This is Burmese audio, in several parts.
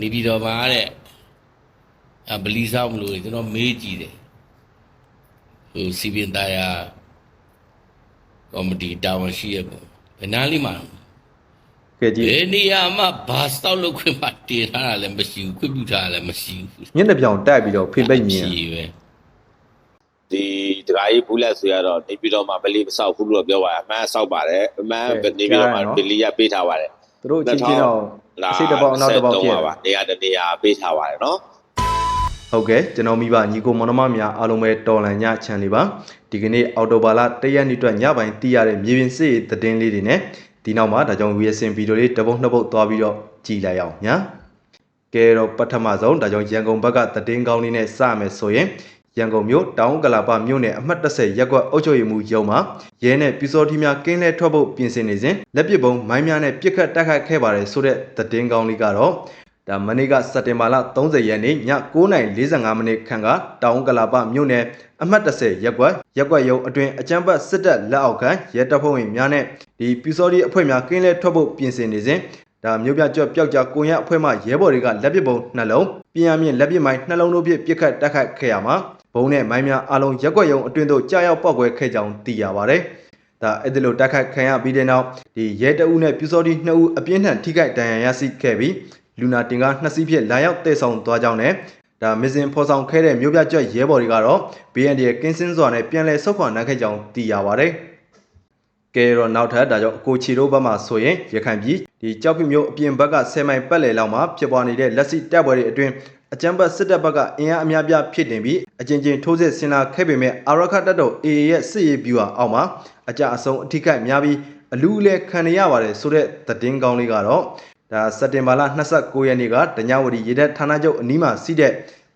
နေပြည်တော်မှာတဲ့အဗလီဆောင်မလို့ကျွန်တော်မေးကြည့်တယ်ဟိုစီပင်သားရကော်မတီတာဝန်ရှိရပေါ့ဘယ်နားလေးမှာကဲကြည့်ဘယ်နေရာမှာဘာစတောက်လို့ခွင့်မတည်ထားတာလည်းမရှိဘူးခွင့်ပြုထားတာလည်းမရှိဘူးညနေပြောင်တက်ပြီးတော့ဖိပိတ်မြင်ရှိပဲဒီဒကာကြီးဘူးလက်ဆိုရတော့နေပြည်တော်မှာဗလီမဆောက်ဘူးလို့ပြောပါအမှန်ဆောက်ပါတယ်အမှန်နေပြည်တော်မှာဗလီရပေးထားပါတယ် သူတို့ချင်းချင်းတော့အစိတ်တစ်ပေါက်အနောက်တစ်ပေါက်ဖြစ်ပါပါနေရာတစ်နေရာပေးထားပါတယ်နော်ဟုတ်ကဲ့ကျွန်တော်မိဘညီကိုမောင်နှမများအားလုံးပဲတော်လန်ညချန်လေးပါဒီကနေ့အော်တိုဘာလတရက်နေ့အတွက်ညပိုင်းတီးရတဲ့မြေပြင်စစ်ရေးသတင်းလေးတွေနဲ့ဒီနောက်မှာဒါကြောင့် VSN ဗီဒီယိုလေးတစ်ပုတ်နှစ်ပုတ်သွားပြီးတော့ကြည်လိုက်အောင်ညာကဲတော့ပထမဆုံးဒါကြောင့်ရန်ကုန်ဘက်ကသတင်းကောင်းလေးနဲ့စမယ်ဆိုရင် ရန်ကုန်မြို့တောင်ကလာပမြို့နယ်အမှတ်30ရပ်ကွက်အုပ်ချုပ်ရေးမှူးရုံးမှာရဲနဲ့ပြူစောထီးများကင်းလဲထွက်ဖို့ပြင်ဆင်နေစဉ်လက်ပစ်ပုံးမိုင်းများနဲ့ပြစ်ခတ်တိုက်ခိုက်ခဲ့ပါတယ်ဆိုတဲ့သတင်းကောင်းလေးကတော့ဒါမနေ့ကစက်တင်ဘာလ30ရက်နေ့ည9:45မိနစ်ခန့်ကတောင်ကလာပမြို့နယ်အမှတ်30ရက်ကွက်ရက်ကွက်ရုံအတွင်အကြမ်းဖက်စစ်တပ်လက်အောက်ခံရဲတပ်ဖွဲ့ဝင်များနဲ့ဒီပြူစောဒီအဖွဲ့များကင်းလဲထွက်ဖို့ပြင်ဆင်နေစဉ်ဒါမြို့ပြကျွတ်ပျောက်ကြားကိုရအဖွဲ့မှရဲဘော်တွေကလက်ပစ်ပုံနှလုံးပြင်ရမြင့်လက်ပစ်မိုင်းနှလုံးတို့ဖြင့်ပစ်ခတ်တိုက်ခိုက်ခဲ့ရမှာ ဘုံနဲ့မိုင်းများအလုံးရက်ကွက်ရုံအတွင်သို့ကြားရောက်ပောက်ကွဲခဲ့ကြောင်းသိရပါတယ်။ဒါအဲ့ဒီလိုတိုက်ခိုက်ခံရပြီးတဲ့နောက်ဒီရဲတအုပ်နဲ့ပြူစောဒီနှစ်ဦးအပြင်းထန်ထိခိုက်ဒဏ်ရာရရှိခဲ့ပြီးလူနာတင်ကားနှစ်စီးဖြင့်လာရောက်တည်ဆောင်သွားကြောင်းနဲ့ဒါမစင်ဖော်ဆောင်ခဲ့တဲ့မြို့ပြကျွတ်ရဲဘော်တွေကတော့ BND ရဲ့ကင်းစင်းစွာနဲ့ပြန်လည်ဆုတ်ခွာနိုင်ခဲ့ကြောင်းသိရပါတယ်။ကဲတော့နောက်ထပ်ဒါကြောင့်အကိုချီတို့ဘက်မှာဆိုရင်ရခိုင်ပြည်ဒီကြောက်ဖြူမျိုးအပြင်ဘက်က10မိုင်ပတ်လည်လောက်မှာဖြစ်ပွားနေတဲ့လက်ရှိတပ်ပွဲတွေအတွင်း အကြမ်းဖက်စစ်တပ်ဘက်ကအင်အားအများပြားဖြစ်တင်ပြီးအကြင်ကျင်ထိုးစစ်ဆင်လာခဲ့ပေမဲ့အာရခတပ်တော် AA ရဲ့စစ်ရေးဗျူဟာအောက်မှာအကြအဆုံးအထိခိုက်များပြီးအလူအလဲခံရရပါတယ်ဆိုတဲ့သတင်းကောင်းလေးကတော့ဒါစက်တင်ဘာလ29ရက်နေ့ကတညဝတီရေတပ်ဌာနချုပ်အနီးမှာစီးတဲ့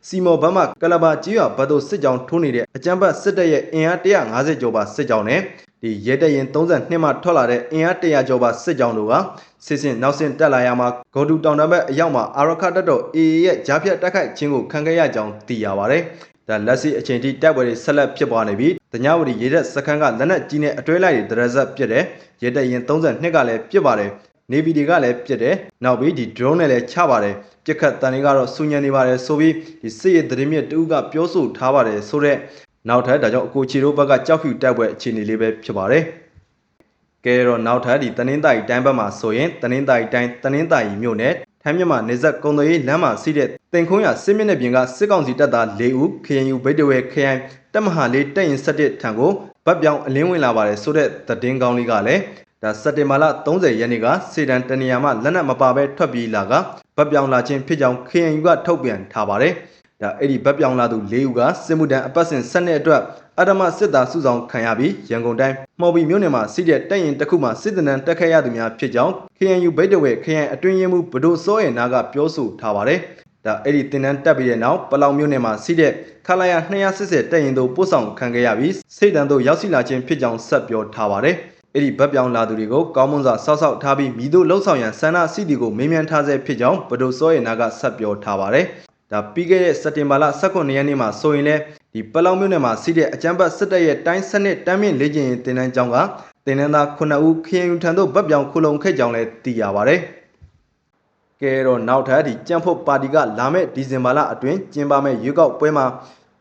စီမော်ဘတ်မှကလဘာကြီးရွာဘတ်တို့စစ်ကြောင်းထိုးနေတဲ့အကြမ်းဖက်စစ်တပ်ရဲ့အင်အား150ကျော်ပါစစ်ကြောင်းနဲ့ ဒီရဲတပ်ရင်32မှထွက်လာတဲ့အင်အား100ကျော်ပါစစ်ကြောင်းတို့ကစစ်စင်နောက်စင်တက်လာရမှာဂေါ်တူတောင်တန်းဘက်အရောက်မှာအာရခတပ်တော် AA ရဲ့ကြားဖြတ်တိုက်ခိုက်ခြင်းကိုခံခဲ့ရကြောင်းသိရပါတယ်။ဒါလက်ရှိအချိန်ထိတပ်ပွဲတွေဆက်လက်ဖြစ်ပွားနေပြီးတညဝတီရေတပ်စခန်းကလက်နက်ကြီးနဲ့အတွဲလိုက်တွေဒရဇက်ပြစ်တယ်။ရဲတပ်ရင်32ကလည်းပြစ်ပါတယ်။နေဗီတွေကလည်းပြစ်တယ်။နောက်ပြီးဒီ drone နဲ့လည်းချပါတယ်။ပြစ်ခတ်တန်တွေကတော့စူညံနေပါတယ်ဆိုပြီးဒီစစ်ရေးသတင်းမြစ်တူကပြောဆိုထားပါတယ်ဆိုတော့ နောက်ထပ်ဒါကြောင့်အကိုချီတို့ဘက်ကကြောက်ဖြူတပ်ပွဲအခြေအနေလေးပဲဖြစ်ပါတယ်။ကဲတော့နောက်ထပ်ဒီတနင်္သာရီတိုင်းဘက်မှာဆိုရင်တနင်္သာရီတိုင်းတနင်္သာရီမြို့နယ်ထမ်းမြတ်မှာနေဆက်ကုံသွေးလမ်းမှာစီးတဲ့တင်ခုံးရစစ်မြစ်နယ်ပြင်ကစစ်ကောင်စီတပ်သား၄ဦး KNU ဗိတ်တဝဲခရိုင်တပ်မဟာလေးတပ်ရင်7ထံကိုဗတ်ပြောင်းအလင်းဝင်လာပါတယ်ဆိုတဲ့သတင်းကောင်းလေးကလည်းဒါစက်တင်ဘာလ30ရက်နေ့ကစေတန်တနေရာမှာလက်နက်မပါဘဲထွက်ပြေးလာကဗတ်ပြောင်းလာခြင်းဖြစ်ကြောင်း KNU ကထုတ်ပြန်ထားပါတယ် ဒါအဲ့ဒီဗတ်ပြောင်းလာသူ၄ဦးကစစ်မှုတန်းအပတ်စဉ်7နှစ်အတွက်အဓမ္မစစ်သားစုဆောင်ခံရပြီးရန်ကုန်တိုင်းမှော်ဘီမြို့နယ်မှာစီးတဲ့တပ်ရင်တစ်ခုမှစစ်တနန်းတက်ခဲ့ရသူများဖြစ်ကြောင်း KNU ဗိတ်တဝဲခရိုင်အတွင်းရေးမှူးဗဒိုစောရဲ့နာကပြောဆိုထားပါတယ်။ဒါအဲ့ဒီတင်နန်းတက်ပြီးတဲ့နောက်ပလောင်မြို့နယ်မှာစီးတဲ့ခလာယာ280တပ်ရင်တို့ပို့ဆောင်ခံခဲ့ရပြီးစိတ်တံတို့ရောက်ရှိလာခြင်းဖြစ်ကြောင်းဆက်ပြောထားပါတယ်။အဲ့ဒီဗတ်ပြောင်းလာသူတွေကိုကောင်းမွန်စွာစောက်စောက်ထားပြီးမိတို့လှုပ်ဆောင်ရန်ဆန္ဒစီတီကိုမေးမြန်းထားဆဲဖြစ်ကြောင်းဗဒိုစောရဲ့နာကဆက်ပြောထားပါတယ်။ ဒါပြီးခဲ့တဲ့စက်တင်ဘာလ18ရက်နေ့မှာဆိုရင်လည်းဒီပလောင်မြို့နယ်မှာစီးတဲ့အကြမ်းဖက်စစ်တပ်ရဲ့တိုင်းစနစ်တမ်းမြင့်လေ့ကျင့်ရေးတင်နန်းကျောင်းကတင်နန်းသား9ဦးခရင်ယူထံသို့ဗတ်ပြောင်းခုလုံခဲ့ကြောင်းလည်းသိရပါတယ်။ကဲတော့နောက်ထပ်ဒီကြံ့ဖို့ပါတီကလာမယ့်ဒီဇင်ဘာလအတွင်းကျင်းပမယ့်ရွေးကောက်ပွဲမှာ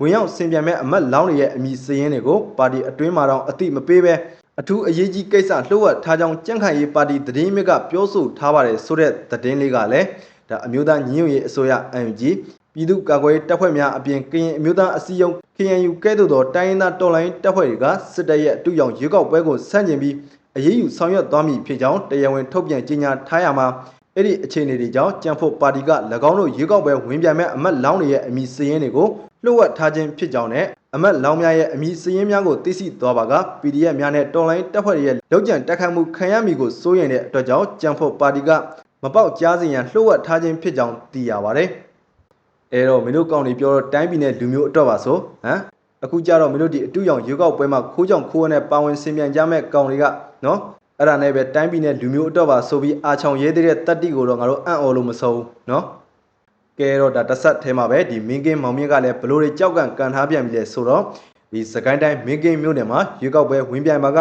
ဝင်ရောက်ဆင်ပြိုင်မဲ့အမတ်လောင်းတွေရဲ့အမည်စရင်းတွေကိုပါတီအတွင်းမှာတော့အတိမပေးပဲအထူးအရေးကြီးကိစ္စလှုပ်ဝက်ထားကြောင်းကြန့်ခိုင်ရေးပါတီသတင်းမြစ်ကပြောဆိုထားပါတယ်ဆိုတဲ့သတင်းလေးကလည်းဒါအမျိုးသားညီညွတ်ရေးအစိုးရ UNG ပြည်သူ့ကာကွယ်ရေးတပ်ဖွဲ့များအပြင်ကရင်အမျိုးသားအစည်းအရုံး KNU ကဲ့သို့သောတိုင်းရင်းသားတော်လှန်ရေးတပ်ဖွဲ့တွေကစစ်တပ်ရဲ့အတူရောင်ရွေးကောက်ပွဲကိုဆန့်ကျင်ပြီးအရေးယူဆောင်ရွက်သွားမည်ဖြစ်ကြောင်းတရားဝင်ထုတ်ပြန်ကြေညာထားရမှာအဲ့ဒီအခြေအနေတွေကြောင့်ကြံ့ဖို့ပါတီက၎င်းတို့ရွေးကောက်ပွဲဝင်ပြိုင်မဲ့အမတ်လောင်းတွေရဲ့အမည်စရင်းတွေကိုလှုပ်ဝက်ထားခြင်းဖြစ်ကြောင်းနဲ့အမတ်လောင်းများရဲ့အမည်စရင်းများကိုသိရှိသွားပါက PDF များနဲ့တော်လိုင်းတပ်ဖွဲ့တွေရဲ့လောက်ကျန်တက်ခတ်မှုခံရမည်ကိုစိုးရိမ်တဲ့အတွက်ကြောင့်ကြံ့ဖို့ပါတီကမပေါက်ကြားစေရန်လှုပ်ဝက်ထားခြင်းဖြစ်ကြောင်းသိရပါတယ် အဲတော့မင်းတို့ကောင်းနေပြောတော့တိုင်းပြည်နဲ့လူမျိုးအတွက်ပါဆိုဟမ်အခုကြတော့မင်းတို့ဒီအတူရောင်ရွေးကောက်ပွဲမှာခိုးကြောင်ခိုးရနဲ့ပါဝင်ဆင်ပြန်ကြမဲ့ကောင်တွေကနော်အဲ့ဒါနဲ့ပဲတိုင်းပြည်နဲ့လူမျိုးအတွက်ပါဆိုပြီးအာချောင်ရဲတဲ့တက်တိကိုတော့ငါတို့အံ့ဩလို့မဆုံးဘူးနော်ကဲတော့ဒါတစ်ဆက်ထဲမှာပဲဒီမင်းကင်းမောင်မြင့်ကလည်းဘလို့တွေကြောက်ကန်ကန်ထားပြန်ပြီလေဆိုတော့ဒီစကိုင်းတိုင်းမင်းကင်းမြို့နယ်မှာရွေးကောက်ပွဲဝင်ပြိုင်မှာက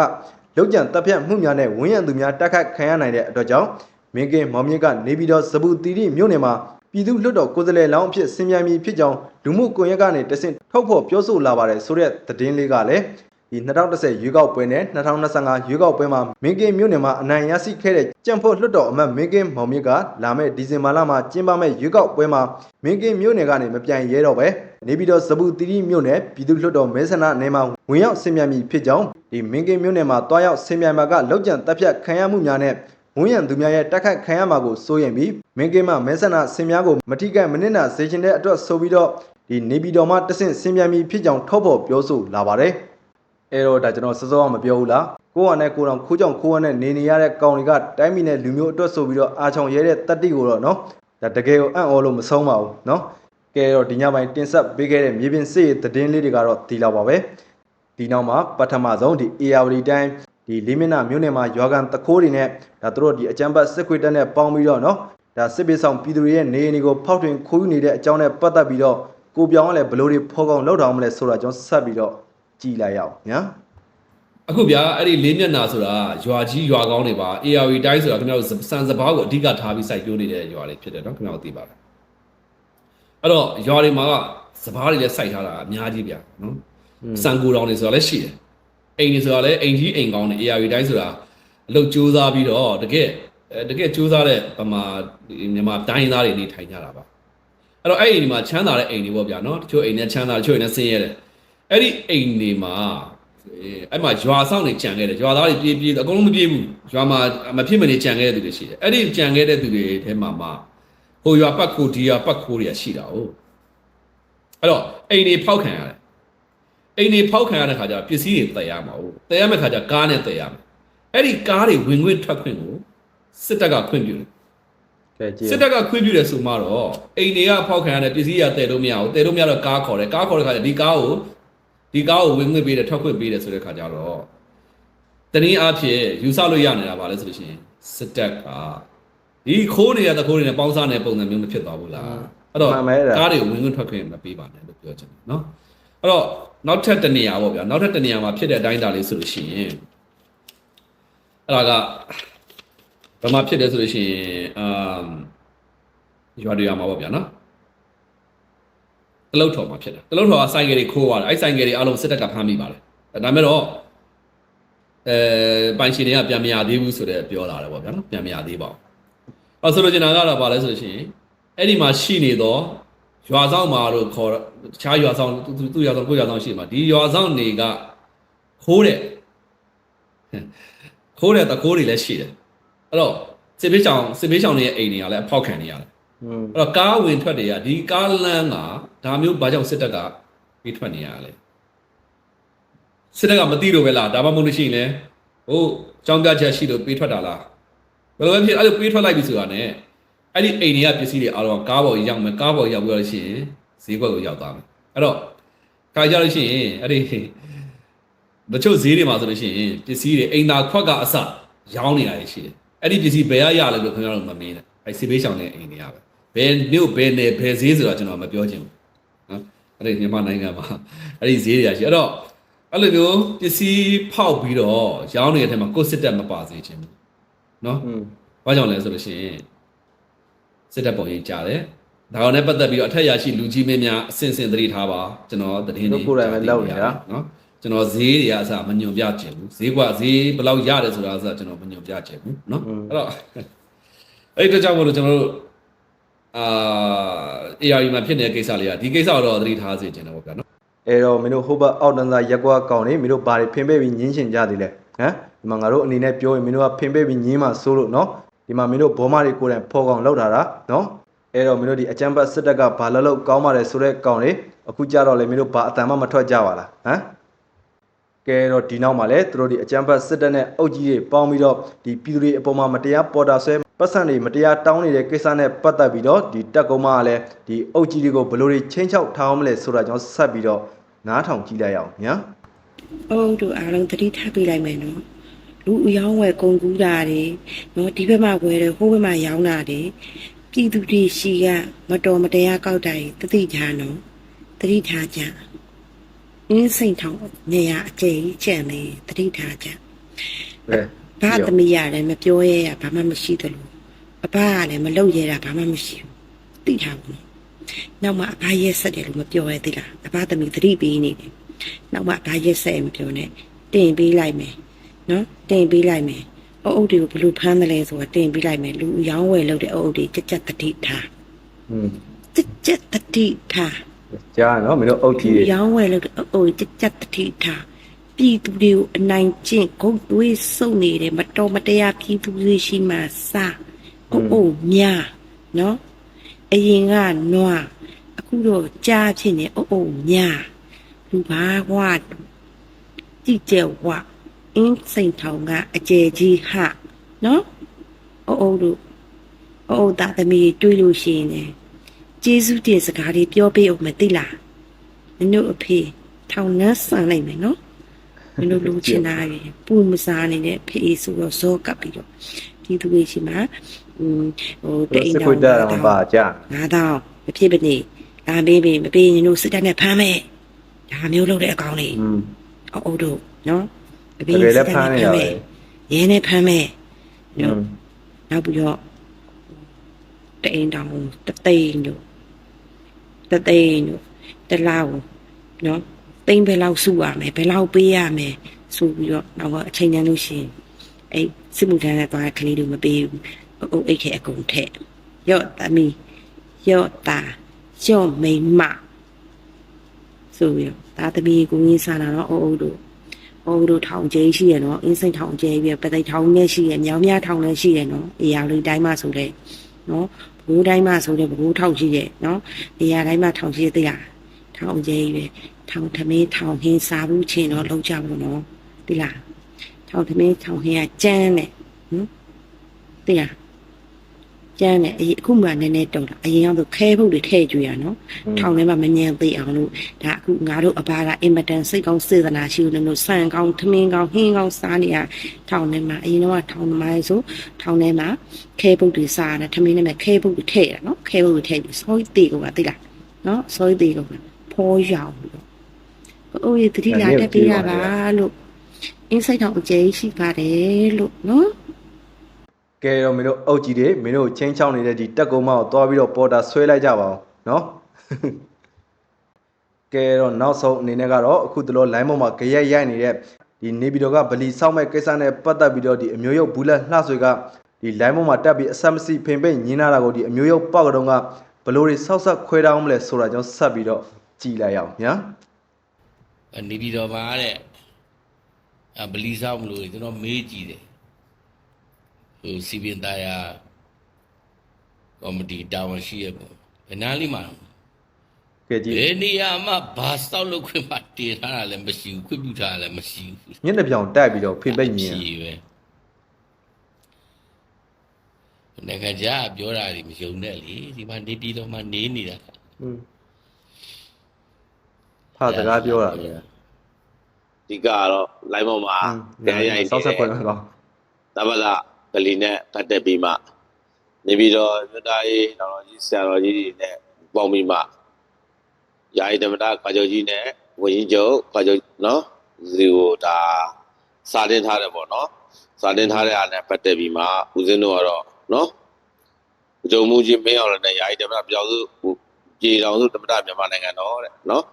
လောက်ကျန်တပ်ဖြတ်မှုများနဲ့ဝင်းရံသူများတက်ခတ်ခံရနိုင်တဲ့အတွက်ကြောင့်မင်းကင်းမောင်မြင့်ကနေပြီးတော့စပူတီရီမြို့နယ်မှာ ပြည်သူ့လွှတ်တော်ကိုယ်စားလှယ်လောင်းအဖြစ်ဆင်ပြိုင်မည်ဖြစ်ကြောင်းလူမှုကွန်ရက်ကနေတဆင့်ထုတ်ဖော်ပြောဆိုလာပါတယ်ဆိုတဲ့သတင်းလေးကလည်းဒီ2010ရွေးကောက်ပွဲနဲ့2025ရွေးကောက်ပွဲမှာမင်းကင်းမြို့နယ်မှာအနိုင်ရရှိခဲ့တဲ့ကြံဖို့လွှတ်တော်အမတ်မင်းကင်းမောင်မြင့်ကလာမယ့်ဒီဇင်ဘာလမှာကျင်းပမယ့်ရွေးကောက်ပွဲမှာမင်းကင်းမြို့နယ်ကနေမပြိုင်ရဲတော့ပဲနေပြည်တော်စပူတီရီမြို့နယ်ပြည်သူ့လွှတ်တော်မဲဆန္ဒနယ်မှာဝင်ရောက်ဆင်ပြိုင်မည်ဖြစ်ကြောင်းဒီမင်းကင်းမြို့နယ်မှာတွားရောက်ဆင်ပြိုင်မှာကလောက်ကျန်တပ်ဖြတ်ခံရမှုများနဲ့ ဝန်းရံသူများရဲ့တက်ခတ်ခံရမှာကိုစိုးရင်ပြီးမင်းကင်းမမဲဆန္ဒဆင်များကိုမထိကမနစ်နာစေချင်တဲ့အတွက်ဆိုပြီးတော့ဒီနေပြည်တော်မှာတဆင့်ဆင်ပြန်ပြီးဖြစ်ကြောင်းထောက်ဖို့ပြောဆိုလာပါတယ်။အဲတော့ဒါကျွန်တော်စောစောကမပြောဘူးလား။ကိုယ့်ဟာနဲ့ကိုယ်တော်ခိုးကြောင်ခိုးရနဲ့နေနေရတဲ့ကောင်တွေကတိုင်းပြည်နဲ့လူမျိုးအတွက်ဆိုပြီးတော့အာချောင်ရဲတဲ့တက်တိကိုတော့နော်ဒါတကယ်ကိုအံ့ဩလို့မဆုံးပါဘူးနော်။ကဲတော့ဒီညပိုင်းတင်ဆက်ပေးခဲ့တဲ့မြေပြင်စစ်ရေးသတင်းလေးတွေကတော့ဒီလောက်ပါပဲ။ဒီနောက်မှာပထမဆုံးဒီ ARD တိုင်း ဒီလေးမျက်နှာမြို့နယ်မှာရွာကန်တခိုးတွေနဲ့ဒါတို့ဒီအကြမ်းဖက်စစ်ခွေးတပ်နဲ့ပေါင်းပြီးတော့เนาะဒါစစ်ပေးဆောင်ပြည်သူတွေရဲ့နေအိမ်တွေကိုဖောက်ထွင်းခိုးယူနေတဲ့အကြောင်းနဲ့ပတ်သက်ပြီးတော့ကိုပြောင်းကလည်းဘလို့တွေဖော်ကောင်းလောက်တော်မလဲဆိုတာကျွန်တော်ဆက်ပြီးတော့ကြည်လိုက်ရအောင်ညာ အခုဗျာအဲ့ဒီလေးမျက်နှာဆိုတာရွာကြီးရွာကောင်းတွေပါ ARV တိုင်းဆိုတာခင်ဗျားတို့စံစဘာကိုအဓိကထားပြီးစိုက်ပျိုးနေတဲ့ရွာတွေဖြစ်တယ်နော်ခင်ဗျားတို့သိပါတယ်အဲ့တော့ရွာတွေမှာကစဘာတွေလည်းစိုက်ထားတာအများကြီးဗျာနော်စံကိုတောင်တွေဆိုတာလည်းရှိတယ် အိမ်တွေဆိုတာလည်းအိမ်ကြီးအိမ်ကောင်းတွေ ARV တိုင်းဆိုတာအလုပ်ကြိုးစားပြီးတော့တကယ်အဲတကယ်ကြိုးစားတဲ့ဗမာမြန်မာတိုင်းသားတွေနေထိုင်ကြတာပါအဲ့တော့အဲ့အိမ်ဒီမှာချမ်းသာတဲ့အိမ်တွေပေါ့ဗျာနော်တချို့အိမ်နဲ့ချမ်းသာတချို့အိမ်နဲ့ဆင်းရဲတယ်အဲ့ဒီအိမ်တွေမှာအဲအဲ့မှာရွာဆောင်နေကြံခဲ့တယ်ရွာသားတွေပြေးပြေးအကုန်လုံးမပြေးဘူးရွာမှာမဖြစ်မနေကြံခဲ့တဲ့သူတွေရှိတယ်အဲ့ဒီကြံခဲ့တဲ့သူတွေထဲမှာမှဟိုရွာပတ်ခိုဒီရွာပတ်ခိုတွေကရှိတာ哦အဲ့တော့အိမ်တွေဖောက်ခံရတယ် အိမ်တွေဖောက်ခံရတဲ့ခါကျပစ္စည်းတွေတည်ရမှာ哦တည်ရမယ့်ခါကျကားနဲ့တည်ရမယ်အဲ့ဒီကားတွေဝင်ခွင့်ထွက်ခွင့်ကိုစစ်တပ်ကခွင့်ပြုတယ်ကဲကြည့်စစ်တပ်ကခွင့်ပြုတယ်ဆိုမှတော့အိမ်တွေကဖောက်ခံရတဲ့ပစ္စည်းရတည်လို့မရဘူးတည်လို့မရတော့ကားခေါ်တယ်ကားခေါ်တဲ့ခါကျဒီကားကိုဒီကားကိုဝင်ခွင့်ပေးတယ်ထွက်ခွင့်ပေးတယ်ဆိုတဲ့ခါကျတော့တနည်းအားဖြင့်ယူဆလို့ရနေတာပါလဲဆိုလို့ရှိရင်စစ်တပ်ကဒီခိုးနေတဲ့တခိုးတွေနဲ့ပေါင်းစားနေတဲ့ပုံစံမျိုးမဖြစ်သွားဘူးလားအဲ့တော့ကားတွေကိုဝင်ခွင့်ထွက်ခွင့်မပေးပါနဲ့လို့ပြောချင်တယ်နော်အဲ့တော့ နောက်ထပ်တစ်နေရာပေါ့ဗျာနောက်ထပ်တစ်နေရာမှာဖြစ်တဲ့အတိုင်းအတာလေးဆိုလို့ရှိရင်အဲ့ဒါကဘာမှဖြစ်တယ်ဆိုလို့ရှိရင်အမ်ရွာတွေရမှာပေါ့ဗျာနော်တလုတ်ထော်မှာဖြစ်တယ်တလုတ်ထော်ကစိုင်ကယ်တွေခိုးသွားတယ်အဲ့စိုင်ကယ်တွေအားလုံးစစ်တပ်ကဖမ်းမိပါတယ်ဒါမဲ့တော့အဲပိုင်ရှင်တွေကပြန်မရသေးဘူးဆိုတော့ပြောလာတယ်ပေါ့ဗျာနော်ပြန်မရသေးပါဘူးအဲ့ဆိုလို့ကျင်တာကတော့ဗာလဲဆိုလို့ရှိရင်အဲ့ဒီမှာရှိနေတော့ ရွာဆောင်မှာတို့ခေါ်တခြားရွာဆောင်သူသူရွာဆောင်ကိုရွာဆောင်ရှိမှာဒီရွာဆောင်တွေကခိုးတဲ့ခိုးတဲ့တခိုးတွေလည်းရှိတယ်အဲ့တော့စစ်ပေးချောင်စစ်ပေးချောင်တွေရဲ့အိမ်တွေကလည်းအဖောက်ခံနေရတယ် อืม အဲ့တော့ကားဝင်ထွက်တွေကဒီကားလမ်းကဒါမျိုးဘာကြောင့်စစ်တပ်ကပြေးထွက်နေရလဲစစ်တပ်ကမသိလို့ပဲလားဒါမှမဟုတ်လို့ရှိရင်လေဟိုကြောင်းပြချက်ရှိလို့ပြေးထွက်တာလားဘယ်လိုပဲဖြစ်အဲ့လိုပြေးထွက်လိုက်ပြီဆိုတာ ਨੇ အဲ့ဒီအိမ်တွေကပစ္စည်းတွေအားလုံးကားပေါ်ရောက်မယ်ကားပေါ်ရောက်ပြီးတော့ရှိရင်ဈေးကွက်ကိုရောက်သွားမယ်အဲ့တော့ခါကြလို့ရှိရင်အဲ့ဒီတချို့ဈေးတွေမှာဆိုလို့ရှိရင်ပစ္စည်းတွေအိမ်သာခွက်ကအစရောင်းနေတာရှိတယ်အဲ့ဒီပစ္စည်းဘယ်ရရလဲလို့ခင်ဗျားတို့မမင်းနဲ့အဲ့စီဘေးရှောင်တဲ့အိမ်တွေကပဲဘယ်မြို့ဘယ်နယ်ဘယ်ဈေးဆိုတာကျွန်တော်မပြောချင်ဘူးနော်အဲ့ဒီမြန်မာနိုင်ငံမှာအဲ့ဒီဈေးတွေကရှိအဲ့တော့အဲ့လိုမျိုးပစ္စည်းဖောက်ပြီးတော့ရောင်းနေတဲ့ထဲမှာကိုယ်စစ်တပ်မပါစေချင်ဘူးနော်อืมဘာကြောင့်လဲဆိုလို့ရှိရင် စစ်တပ်ပုံရိပ်ကြားတယ်ဒါကောင်နဲ့ပတ်သက်ပြီးတော့အထက်ရရှိလူကြီးမင်းများအစင်စင်သတိထားပါကျွန်တော်သတင်းတို့ကိုယ်တိုင်ပဲလောက်နေတာနော်ကျွန်တော်ဈေးတွေကအစားမညွန်ပြချင်ဘူးဈေးကဈေးဘယ်လောက်ရတယ်ဆိုတာအစားကျွန်တော်မညွန်ပြချင်ဘူးနော်အဲ့တော့အဲ့ဒီတော့ကြောင့်မလို့ကျွန်တော်တို့အာ ARI မှာဖြစ်နေတဲ့ကိစ္စလေးကဒီကိစ္စကိုတော့သတိထားစေချင်တယ်ပေါ့ဗျာနော်အဲတော့မင်းတို့ဟိုဘက်အောက်တန်းသားရက်ကွာကောင်နေမင်းတို့ဘာတွေဖင်ပေးပြီးညင်းချင်ကြသေးလဲဟမ်ဒီမှာငါတို့အနေနဲ့ပြောရင်မင်းတို့ကဖင်ပေးပြီးညင်းမှစိုးလို့နော် ဒီမှာမင်းတို့ဘောမတွေကိုယ်တိုင်ဖော်ကောင်လောက်ထားတာနော်အဲတော့မင်းတို့ဒီအကြမ်းဖက်စစ်တပ်ကဘာလှလောက်ကောင်းပါတယ်ဆိုတဲ့ကောင်တွေအခုကြတော့လေမင်းတို့ဘာအတန်မှမထွက်ကြပါလားဟမ်ကဲတော့ဒီနောက်မှာလဲသူတို့ဒီအကြမ်းဖက်စစ်တပ်နဲ့အုပ်ကြီးတွေပေါင်းပြီးတော့ဒီပြည်သူတွေအပေါ်မှာမတရားပေါ်တာဆွဲပတ်စံတွေမတရားတောင်းနေတဲ့ကိစ္စနဲ့ပတ်သက်ပြီးတော့ဒီတက်ကုန်းမကလည်းဒီအုပ်ကြီးတွေကိုဘယ်လိုတွေချင်းချောက်ထားအောင်မလဲဆိုတာကျွန်တော်ဆက်ပြီးတော့နားထောင်ကြည့်လိုက်ရအောင်ညာအုပ်တို့အားလုံးသတိထားပေးလိုက်မယ်နော် လူအယောင်းဝယ်ကုန်ကူးတာတွေနော်ဒီဘက်မှာဝယ်တယ်ဟိုဘက်မှာရောင်းတာတွေပြည်သူတွေရှိကမတော်မတရားကောက်တာတွေတတိထားနော်သတိထားကြအင်းစိန်ထောင်နေရအကျယ်ကြီးကြံနေသတိထားကြပဲဘာသမီးရတယ်မပြောရဲရဘာမှမရှိသလိုအဘကလည်းမလုပ်ရဲတာဘာမှမရှိဘူးတသိထားဘူးနော်နောက်မှအဘရက်ဆက်တယ်လို့မပြောရသေးလားအဘသမီးသတိပေးနေတယ်နောက်မှအဘရက်ဆက်မပြောနဲ့တင်ပေးလိုက်မယ်နော် တင်ပေးလိုက်မယ်အုပ်အုပ်တွေကိုဘယ်လိုဖမ်းတယ်လဲဆိုတော့တင်ပေးလိုက်မယ်လူအယောင်းဝယ်လုပ်တဲ့အုပ်အုပ်တွေကြက်ကြက်တတိထားอืมကြက်ကြက်တတိထားကြားရနော်မင်းတို့အုတ်ကြီးတွေရောင်းဝယ်လို့အအိုကြက်ကြက်တတိထားပြည်သူတွေကိုအနိုင်ကျင့်ဂုတ်သွေးစုပ်နေတယ်မတော်မတရားပြည်သူတွေရှိမှစားအအိုမြနော်အရင်ကနွားအခုတော့ကြားဖြစ်နေအအိုမြလူပါကွာကြည့်ကြဝ အင်းစိန်ထောင်ကအကျယ်ကြီးဟနော်အအုပ်တို့အအုပ်သားသမီးတွေးလို့ရှိရင်လေကျေးဇူးတင်စကားတွေပြောပေးအောင်မသိလားမင်းတို့အဖေထောင်နှန်းဆန်လိုက်မယ်နော်မင်းတို့လူချင်းသားရေပူမစားနေတဲ့အဖေဆိုတော့ဇောကပ်ပြီးတော့ဒီသူကြီးရှိမှာဟိုတိတ်အောင်တော့ပါကြငါတော့မဖြစ်ပနေဒါပေးပေးမပေးရင်တို့စစ်တပ်နဲ့ဖမ်းမယ်ဒါမျိုးလုပ်တဲ့အကောင်လေးအအုပ်တို့နော် အတကယ်လည်းဖမ်းနေရတယ်ရဲနဲ့ဖမ်းမယ်อืมနောက်ပြီးတော့တိတ်တောင်တသိန်းတို့တသိန်းတို့တလောက်နော်တိမ်ဘယ်လောက်စုရမယ်ဘယ်လောက်ပေးရမယ်ဆိုပြီးတော့တော့အချိန်တန်လို့ရှိရင်အဲ့စစ်မှုထမ်းတဲ့သွားကလေးတို့မပေးဘူးအုပ်အိတ်ခဲအကုန်ထက်ရော့သမီးရော့တာရော့မိန်းမဆိုပြီးတော့ဒါသမီးကိုရင်းစားတာတော့အုပ်အုပ်တို့ အုပ်တို့ထောင်ကျဲရှိရနော်အင်းစိတ်ထောင်ကျဲပြီးပသိထောင်နဲ့ရှိရမြောင်မြထောင်လည်းရှိရနော်အရာလေးတိုင်းမှဆိုတဲ့နော်ဘိုးတိုင်းမှဆိုတဲ့ဘိုးထောင်ရှိရနော်အရာတိုင်းမှထောင်ရှိရသေးလားထောင်ကျဲကြီးပဲထောင်သမင်းထောင်ဟင်းစားဘူးချင်းတော့လောက်ကြဘူးနော်ဒီလားထောင်သမင်းထောင်ဟင်းကကျန်းတယ်ဟမ်ဒီလား ကျန်းတယ်အရင်အခုမှနည်းနည်းတုံတာအရင်ကတော့ခဲဖို့တွေထည့်ကြွရနော်ထောင်ထဲမှာမညံသေးအောင်လို့ဒါအခုငါတို့အဘာကအင်မတန်စိတ်ကောင်းစေတနာရှိလို့လို့ဆန်ကောင်းသမင်းကောင်းဟင်းကောင်းစားနေရထောင်ထဲမှာအရင်တော့ထောင်သမားဆိုထောင်ထဲမှာခဲဖို့တွေစားတယ်သမင်းထဲမှာခဲဖို့တွေထည့်ရနော်ခဲဖို့တွေထည့်ပြီးစောသေးကိုကသိလားနော်စောသေးကိုကဖောရောင်လို့အိုးရတတိလာတက်ပေးရပါလို့အင်းစိတ်ထောင်အကျဲရှိပါတယ်လို့နော် ကဲတော့မင်းတို့အုတ်ကြီးတွေမင်းတို့ချင်းချောင်းနေတဲ့ဒီတက်ကုန်းမကိုသွားပြီးတော့ပေါ်တာဆွဲလိုက်ကြပါအောင်နော်ကဲတော့နောက်ဆုံးအနေနဲ့ကတော့အခုတလော line ပေါ်မှာကြရက်ရိုက်နေတဲ့ဒီနေပြည်တော်ကဗလီစောက်မဲ့ကိစ္စနဲ့ပတ်သက်ပြီးတော့ဒီအမျိုးရုပ်ဘူးလက်လှဆွေကဒီ line ပေါ်မှာတက်ပြီးအဆက်မစီဖိန်ပိတ်ညင်းလာတာကိုဒီအမျိုးရုပ်ပောက်ကတော့ကဘလို့တွေဆောက်ဆက်ခွဲတောင်းမလဲဆိုတာကြောင့်ဆက်ပြီးတော့ကြည်လိုက်အောင်ညာနေပြည်တော်မှာတဲ့အဗလီဆောင်မလို့ကျွန်တော်မေးကြည့်တယ်ဟို စီပင်သားယာကော်မတီတာဝန်ရှိရပေါ့ဘယ်နာလိမှာကဲကြည်ဘယ်နေရာမှာဘာစောက်လုပ်ခွင့်မှတည်ထားတာလည်းမရှိဘူးခွင့်ပြုထားတာလည်းမရှိဘူးညနေပြောင်တက်ပြီးတော့ဖိန်ပိတ်ညင်းရှိပဲနိုင်ငံခြားကပြောတာတွေမယုံနဲ့လေဒီမှာနေပြည်တော်မှာနေနေတာอืมဖာစကားပြောတာပဲဒီကတော့ live ပေါ်မှာကြရိုက်ဆောက်ဆက်ခွဲနေမှာကောင်းတပတ် ကဗလီနဲ့ပတ်သက်ပြီးမှနေပြီးတော့မြတ်သားရေးတော်တော်ကြီးဆရာတော်ကြီးတွေနဲ့ပေါင်းပြီးမှယာယီဓမ္မတာခွာချုပ်ကြီးနဲ့ဝင်းကြီးချုပ်ခွာချုပ်နော်ဒီကိုဒါစာတင်ထားတယ်ပေါ့နော်စာတင်ထားတဲ့အားနဲ့ပတ်သက်ပြီးမှဦးဇင်းတို့ကတော့နော်ဂျုံမှုကြီးမင်းအောင်လည်းနဲ့ယာယီဓမ္မတာပြောင်းစုကြေတော်စုဓမ္မတာမြန်မာနိုင်ငံတော်တဲ့နော်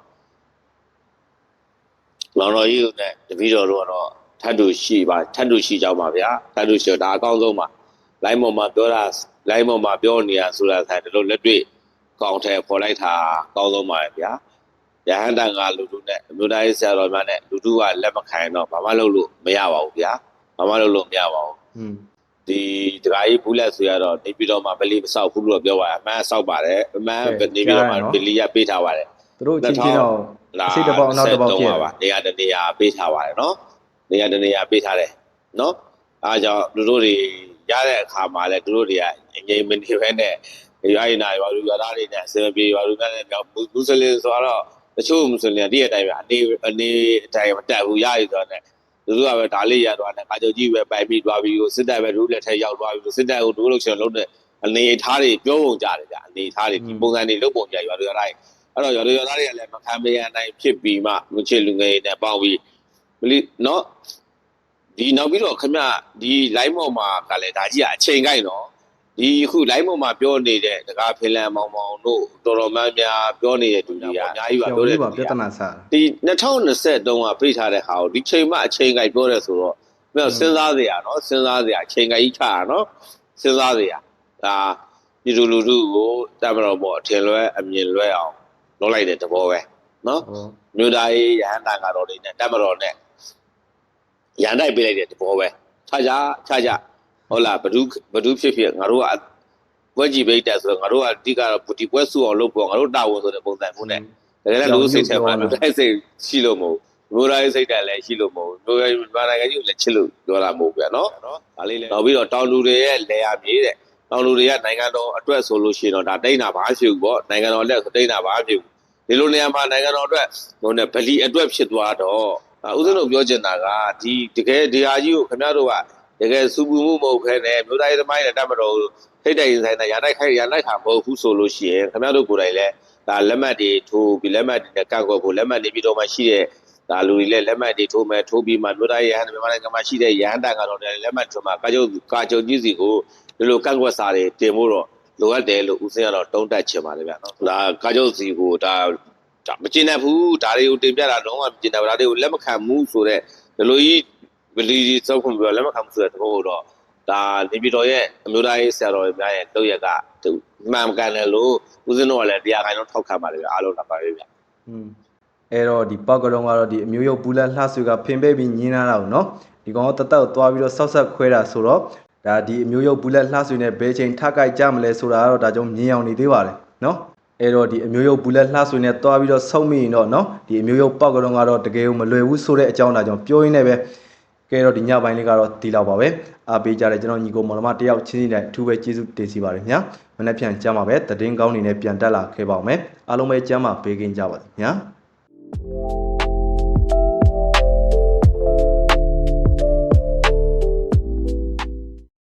လောင်တော်ကြီးနဲ့တပည့်တော်တို့ကတော့ ထတ်တူရှိပါထတ်တူရှိကြပါဗျာထတ်တူရှိတော့ဒါအကောင်းဆုံးပါလိုင်းပေါ်မှာပြောတာလိုင်းပေါ်မှာပြောနေရဆိုတာဆိုင်တို့လက်တွေ့ကောင်းထဲပေါ်လိုက်တာအကောင်းဆုံးပါဗျာရဟန္တာကလူတို့နဲ့အမျိုးသားရေးဆရာတော်များနဲ့လူတို့ကလက်မခံတော့ဘာမှလုပ်လို့မရပါဘူးဗျာဘာမှလုပ်လို့မရပါဘူးอืมဒီဒကာကြီးဘူးလက်ဆိုရတော့နေပြည်တော်မှာဗလီမဆောက်ဘူးလို့ပြောပါအမှန်ဆောက်ပါတယ်အမှန်နေပြည်တော်မှာဗလီရပေးထားပါတယ်သူတို့ချင်းချင်းတော့အစိတ်တစ်ပေါက်နောက်တစ်ပေါက်ဖြစ်ပါနေရာတနေရာပေးထားပါတယ်နော် နေရာတနေရာပေးထားတယ်နော်အားကြောင့်သူတို့တွေရတဲ့အခါမှာလဲသူတို့တွေကငြိမ်မနေဘဲနဲ့ရွာရင်နာရွာလူရွာသားတွေနဲ့အစင်ပြေရွာလူများနဲ့တော့မွတ်စလင်ဆိုတော့တချို့မွတ်စလင်တည်းအတိုင်းပဲအနေအနေအတိုင်းမတက်ဘူးရရဆိုတော့သူတို့ကပဲဒါလေးရသွားတယ်ကာကြောကြီးပဲပိုက်ပြီးသွားပြီးစစ်တပ်ပဲဒုလက်ထက်ရောက်သွားပြီးစစ်တပ်ကိုဒုလုပ်ချင်လုံးတဲ့အနေထားတွေပြောပုံကြတယ်ဗျအနေထားတွေဒီပုံစံတွေလုပ်ပုံကြရွာလူရွာသားတွေအဲ့တော့ရော်ရရသားတွေကလည်းမခံမရနိုင်ဖြစ်ပြီးမှငွချစ်လူငယ်တွေနဲ့ပေါင်းပြီးမ လီနော်ဒီနောက်ပြီးတော့ခမဒီ line ပေါ်မှာကလည်းဒါကြီးကအချိန်ကိုက်နော်ဒီအခုလိုင်းပေါ်မှာပြောနေတဲ့တကားဖင်လန်မောင်မောင်တို့တော်တော်များများပြောနေတဲ့သူတွေကအများကြီးပါကျော်ပြောတဲ့လေးသူပါတွေကပြဿနာစားဒီ2023ကပြိထားတဲ့ဟာကိုဒီချိန်မှအချိန်ကြိုက်ပြောတယ်ဆိုတော့မင်းစဉ်းစားစရာနော်စဉ်းစားစရာအချိန်ကြိုက်ကြီးချတာနော်စဉ်းစားစရာဒါပြည်သူလူထုကိုတမတော်ပေါ်အထင်လွဲအမြင်လွဲအောင်လုပ်လိုက်တဲ့သဘောပဲနော်ဟောမြို့သားရေးရဟန်းတန်ကတော့တွေနဲ့တမတော်နဲ့ ရန်တိုက်ပေးလိုက်တဲ့သဘောပဲခြားခြားခြားခြားဟုတ်လားဘဒုဘဒုဖြစ်ဖြစ်ငါတို့ကပွဲကြည့်ပိတ်တယ်ဆိုတော့ငါတို့ကအဓိကတော့ဒီပွဲစုအောင်လုပ်ဖို့ငါတို့တာဝန်ဆိုတဲ့ပုံစံမျိုးနဲ့တကယ်လည်းလူစိတ်ထဲမှာလူတိုင်းစိတ်ရှိလို့မဟုတ်ဘူးလူတိုင်းစိတ်တက်လည်းရှိလို့မဟုတ်ဘူးလူတိုင်းဘာနိုင်ငံကြီးကိုလည်းချစ်လို့ပြောတာမဟုတ်ဘူးဗျာနော်ဒါလေးလည်းနောက်ပြီးတော့တောင်လူတွေရဲ့လေယာမြေးတဲ့တောင်လူတွေကနိုင်ငံတော်အတွက်ဆိုလို့ရှိရင်တော့ဒါတိတ်တာဘာဖြစ်ဘူးပေါ့နိုင်ငံတော်လက်ဆိုတိတ်တာဘာဖြစ်ဘူးဒီလိုနေရာမှာနိုင်ငံတော်အတွက်ဟိုနဲ့ဗလီအတွက်ဖြစ်သွားတော့ ဥစဉ်တို့ပြောချင်တာကဒီတကယ်ဒီဟာကြီးကိုခင်ဗျားတို့ကတကယ်စူပူမှုမဟုတ်ခဲနဲ့မြို့သားရေးသမိုင်းနဲ့တတ်မတော်ထိတ်တိုင်ဆိုင်တဲ့ရန်တိုက်ခိုက်ရန်တိုက်တာမဟုတ်ဘူးဆိုလို့ရှိရင်ခင်ဗျားတို့ကိုယ်တိုင်လည်းဒါလက်မှတ်တွေထိုးပြီးလက်မှတ်တွေနဲ့ကောက်ကွက်ဖို့လက်မှတ်တွေပြီးတော့မှရှိတဲ့ဒါလူတွေလည်းလက်မှတ်တွေထိုးမယ်ထိုးပြီးမှမြို့သားရဟန်းမြန်မာနိုင်ငံမှာရှိတဲ့ရဟန်းတန်ကတော့လည်းလက်မှတ်ထိုးမှကာချုပ်ကာချုပ်ကြီးစီကိုဒီလိုကောက်ကွက်စာတွေတင်ဖို့တော့လိုအပ်တယ်လို့ဦးစင်းကတော့တုံးတက်ချင်ပါတယ်ဗျာနော်ဒါကာချုပ်စီကိုဒါ ဒါမကျင်တတ်ဘူးဒါတွေကိုတင်ပြတာတော့မကျင်တတ်ဘူးဒါတွေကိုလက်မခံဘူးဆိုတော့ဒီလိုကြီးဗလီကြီးစောက်ခွင့်ပြီးတော့လက်မခံဘူးဆိုတဲ့သဘောတော့ဒါနေပြည်တော်ရဲ့အမျိုးသားရေးဆရာတော်များရဲ့လုပ်ရက်ကသူမှန်ကန်တယ်လို့ဦးဇင်းတို့ကလည်းတရားခိုင်တော့ထောက်ခံပါတယ်ဗျအားလုံးလာပါပဲဗျอืมအဲ့တော့ဒီပောက်ကတုံးကတော့ဒီအမျိုးရုပ်ဘူးလက်လှဆွေကဖင်ပေးပြီးညင်းလာတာကိုနော်ဒီကောင်ကတတက်ကိုသွားပြီးတော့ဆောက်ဆက်ခွဲတာဆိုတော့ဒါဒီအမျိုးရုပ်ဘူးလက်လှဆွေနဲ့ဘယ်ချိန်ထကြိုက်ကြမလဲဆိုတာကတော့ဒါကြောင့်မြင်အောင်နေသေးပါတယ်နော် အဲ့တော့ဒီအမျိုးရုပ်ဘူးလက်လှဆွေနဲ့သွားပြီးတော့ဆုံးမိရင်တော့နော်ဒီအမျိုးရုပ်ပောက်ကတုံးကတော့တကယ်ကိုမလွယ်ဘူးဆိုတဲ့အကြောင်းဒါကြောင့်ပြောရင်းနဲ့ပဲကဲတော့ဒီညပိုင်းလေးကတော့ဒီလောက်ပါပဲအားပေးကြတဲ့ကျွန်တော်ညီကိုမောင်နှမတယောက်ချင်းချင်းတိုင်းအထူးပဲကျေးဇူးတင်စီပါတယ်ခင်ဗျာမနေ့ပြန်ကြမှာပဲသတင်းကောင်းနေနဲ့ပြန်တက်လာခဲ့ပါအောင်မယ်အားလုံးပဲကြမ်းပါပေးကင်းကြပါစေခင်ဗျာ